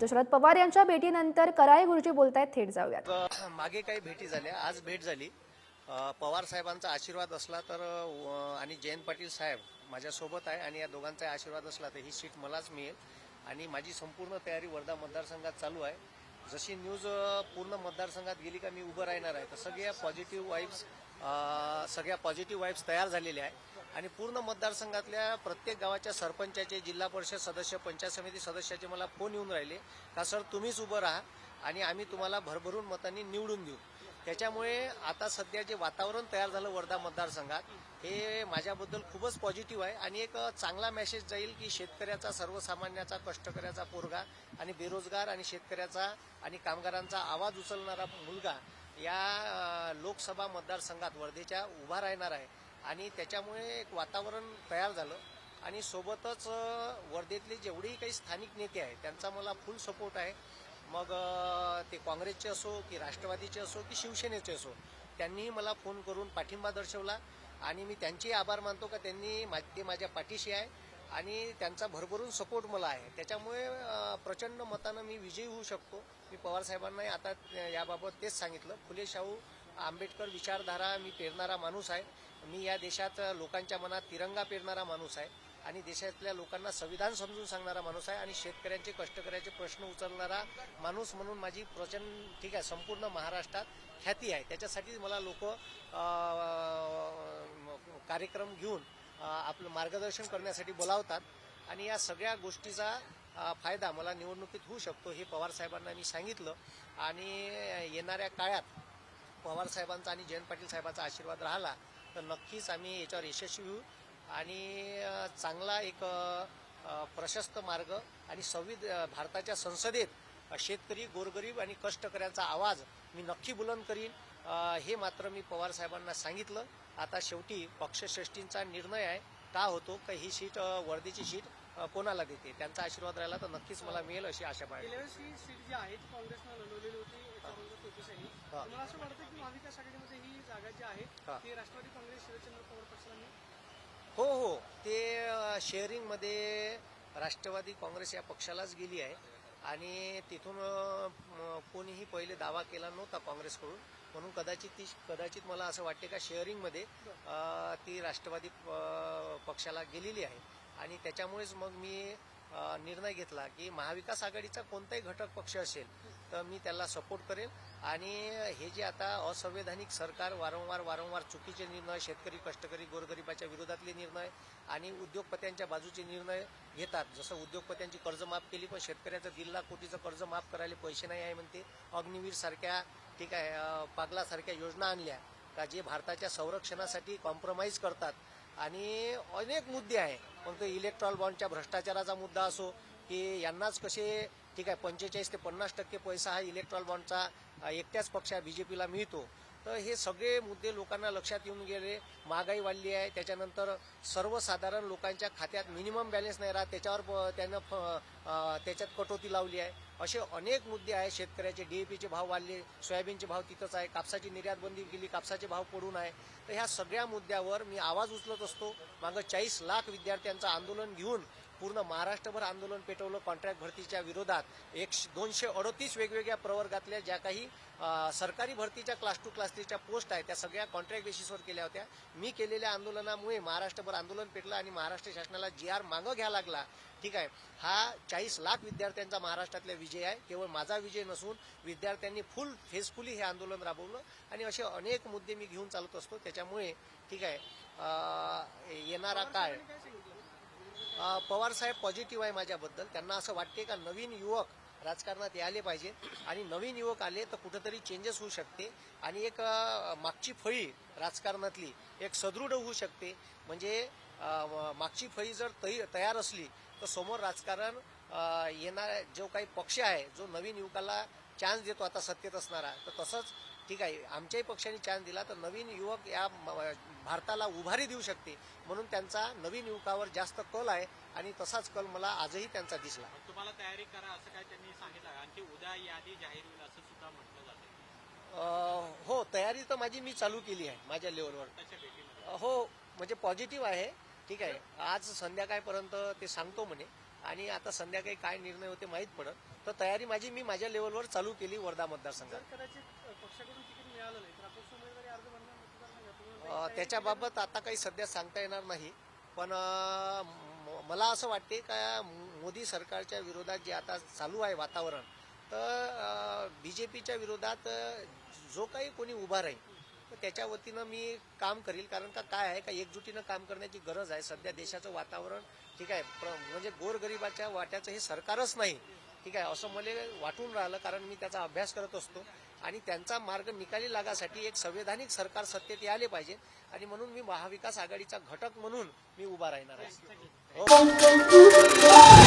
तर शरद पवार यांच्या भेटीनंतर कराळे गुरुजी बोलतायत थेट जाऊयात. मागे काही भेटी झाल्या आज भेट झाली. पवार साहेबांचा आशीर्वाद असला तर आणि जयंत पाटील साहेब माझ्यासोबत आहे आणि या दोघांचा आशीर्वाद असला तर ही सीट मलाच मिळेल. आणि माझी संपूर्ण तयारी वर्धा मतदारसंघात चालू आहे. जशी न्यूज पूर्ण मतदारसंघात गेली का मी उभं राहणार आहे. तर सगळ्या पॉझिटिव्ह वाईब्स सगळ्या पॉझिटिव्ह वाईब्स तयार झालेल्या आहे. आणि पूर्ण मतदारसंघातल्या प्रत्येक गावाच्या सरपंचाचे जिल्हा परिषद सदस्य पंचायत समिती सदस्याचे मला फोन येऊन राहिले का सर तुम्हीच उभं राहा आणि आम्ही तुम्हाला भरभरून मतांनी निवडून देऊ. त्याच्यामुळे आता सध्या जे वातावरण तयार झालं वर्धा मतदारसंघात हे माझ्याबद्दल खूपच पॉझिटिव्ह आहे. आणि एक चांगला मेसेज जाईल की शेतकऱ्याचा सर्वसामान्याचा कष्टकऱ्याचा पोरगा आणि बेरोजगार आणि शेतकऱ्याचा आणि कामगारांचा आवाज उचलणारा मुलगा या लोकसभा मतदारसंघात वर्धेच्या उभा राहणार आहे. आणि त्याच्यामुळे एक वातावरण तयार झालं. आणि सोबतच वर्धेतले जेवढेही काही स्थानिक नेते आहेत त्यांचा मला फुल सपोर्ट आहे. मग ते काँग्रेसचे असो की राष्ट्रवादीचे असो की शिवसेनेचे असो त्यांनीही मला फोन करून पाठिंबा दर्शवला. आणि मी त्यांचेही आभार मानतो का त्यांनी मा- ते माझ्या पाठीशी आहे. आणि त्यांचा भरभरून सपोर्ट मला आहे. त्याच्यामुळे प्रचंड मतानं मी विजयी होऊ शकतो. मी पवारसाहेबांनाही आता याबाबत तेच सांगितलं. फुले शाहू आंबेडकर विचारधारा मी पेरणारा माणूस आहे. मी या देशात लोकांच्या मनात तिरंगा पेरणारा माणूस आहे आणि देशातल्या लोकांना संविधान समजून सांगणारा माणूस आहे आणि शेतकऱ्यांचे कष्टकऱ्याचे प्रश्न उचलणारा माणूस म्हणून माझी प्रचंड ठीक आहे संपूर्ण महाराष्ट्रात ख्याती आहे. त्याच्यासाठी मला लोक कार्यक्रम घेऊन आपलं मार्गदर्शन करण्यासाठी बोलावतात आणि या सगळ्या गोष्टीचा फायदा मला निवडणुकीत होऊ शकतो हे पवार साहेबांना मी सांगितलं. आणि येणाऱ्या काळात पवार साहेबांचा आणि जयंत पाटील साहेबांचा आशीर्वाद राहिला तर नक्कीच आम्ही याच्यावर यशस्वी होऊ. आणि चांगला एक प्रशस्त मार्ग आणि संविध भारताच्या संसदेत शेतकरी गोरगरीब आणि कष्टकऱ्यांचा आवाज मी नक्की बुलंद करीन. हे मात्र मी पवार साहेबांना सांगितलं. आता शेवटी पक्षश्रेष्ठींचा निर्णय आहे. का होतो? का ही सीट वर्धेची सीट कोणाला देते? त्यांचा आशीर्वाद राहिला तर नक्कीच मला मिळेल अशी आशा बाळगते. ही हा. मला असं वाटतं की महाविकास आघाडीमध्ये ही जागा जी आहे. ती राष्ट्रवादी काँग्रेस शिवसेना पवार. हो हो ते शेअरिंगमध्ये राष्ट्रवादी काँग्रेस या पक्षालाच गेली आहे आणि तिथून कोणीही पहिले दावा केला नव्हता काँग्रेसकडून म्हणून कदाचित ती कदाचित मला असं वाटते का शेअरिंगमध्ये ती राष्ट्रवादी पक्षाला गेलेली आहे आणि त्याच्यामुळेच मग मी निर्णय घेतला की महाविकास आघाडीचा कोणताही घटक पक्ष असेल तर मी त्याला सपोर्ट करेल. आणि हे जे आता असंवैधानिक सरकार वारंवार वारंवार चुकीचे निर्णय शेतकरी कष्टकरी गोरगरिबाच्या विरोधातले निर्णय आणि उद्योगपत्यांच्या बाजूचे निर्णय घेतात. जसं उद्योगपत्यांची कर्ज माफ केली पण शेतकऱ्याचं दीड लाख कोटीचं कर्ज माफ करायला पैसे नाही आहे म्हणते. अग्निवीर सारख्या ठीक आहे पागलासारख्या योजना आणल्या का जे भारताच्या संरक्षणासाठी कॉम्प्रोमाइज करतात. आणि अनेक मुद्दे आहे मग तो इलेक्ट्रॉल बॉन्डच्या भ्रष्टाचाराचा मुद्दा असो की यांनाच कसे ठीक आहे पंचेचाळीस ते पन्नास टक्के पैसा हा इलेक्ट्रॉल बॉन्डचा एकट्याच पक्षा बीजेपीला मिळतो. तर हे सगळे मुद्दे लोकांना लक्षात येऊन गेले महागाई वाढली आहे त्याच्यानंतर सर्वसाधारण लोकांच्या खात्यात मिनिमम बॅलन्स नाही राहत त्याच्यावर त्यानं फ- त्याच्यात कटोती लावली आहे. असे अनेक मुद्दे आहेत. शेतकऱ्याचे डीएपीचे भाव वाढले सोयाबीनचे भाव तिथंच आहे कापसाची निर्यात बंदी केली कापसाचे भाव पडून आहे. तर ह्या सगळ्या मुद्द्यावर मी आवाज उचलत असतो. मागं चाळीस लाख विद्यार्थ्यांचं आंदोलन घेऊन पूर्ण महाराष्ट्रभर आंदोलन पेटवलं. कॉन्ट्रॅक्ट भरतीच्या विरोधात एक दोनशे अडतीस वेगवेगळ्या प्रवर्गातल्या ज्या काही सरकारी भरतीच्या क्लास टू क्लास थ्रीच्या पोस्ट आहेत त्या सगळ्या कॉन्ट्रॅक्ट बेसिसवर केल्या होत्या. मी केलेल्या आंदोलनामुळे महाराष्ट्रभर आंदोलन पेटलं आणि महाराष्ट्र शासनाला जी आर मागं घ्यावा लागला. ठीक आहे. हा चाळीस लाख विद्यार्थ्यांचा महाराष्ट्रातला विजय आहे. केवळ माझा विजय नसून विद्यार्थ्यांनी फुल फेसफुली हे आंदोलन राबवलं. आणि असे अनेक मुद्दे मी घेऊन चालत असतो. त्याच्यामुळे ठीक आहे येणारा काळ पवारसाहेब पवार साहेब पॉझिटिव्ह आहे माझ्याबद्दल. त्यांना असं वाटते का नवीन युवक राजकारणात यायले पाहिजे. आणि नवीन युवक आले तर कुठंतरी चेंजेस होऊ शकते. आणि एक मागची फळी राजकारणातली एक सदृढ होऊ शकते. म्हणजे मागची फळी जर तयार असली तर समोर राजकारण येणार जो काही पक्ष आहे जो नवीन युवकाला चान्स देतो आता सत्तेत असणारा तर तसंच ठीक आहे आमच्याही पक्षाने चान्स दिला तर नवीन युवक या भारताला उभारी देऊ शकते. म्हणून त्यांचा नवीन युवकावर जास्त कल आहे आणि तसाच कल मला आजही त्यांचा दिसला. तुम्हाला तयारी करा असं काय त्यांनी सांगितलं? आणखी उद्या यादी जाहीर होईल असं सुद्धा म्हटलं जाते. हो तयारी तर माझी मी चालू केली आहे माझ्या लेवलवर. हो म्हणजे पॉझिटिव्ह आहे. ठीक आहे आज संध्याकाळपर्यंत ते सांगतो म्हणे. आणि आता संध्याकाळी काय निर्णय होते माहीत पडत. तर तयारी माझी मी माझ्या लेवलवर चालू केली वर्धा मतदारसंघात. त्याच्याबाबत आता काही सध्या सांगता येणार नाही. पण मला असं वाटते का मोदी सरकारच्या विरोधात जे आता चालू आहे वातावरण तर बी जे पीच्या विरोधात जो काही कोणी उभा राहील त्याच्या वतीनं मी काम करील. कारण का काय आहे का एकजुटीनं काम करण्याची गरज आहे. सध्या देशाचं वातावरण ठीक आहे. प्र- म्हणजे गोरगरिबाच्या वाट्याचं हे सरकारच नाही. ठीक आहे. असं मला वाटून राहिलं. कारण मी त्याचा अभ्यास करत असतो. आणि त्यांचा मार्ग निकाली लागासाठी एक संवैधानिक सरकार सत्तेत यायला पाहिजे. आणि म्हणून मी महाविकास आघाडीचा घटक म्हणून मी उभा राहणार आहे. हो.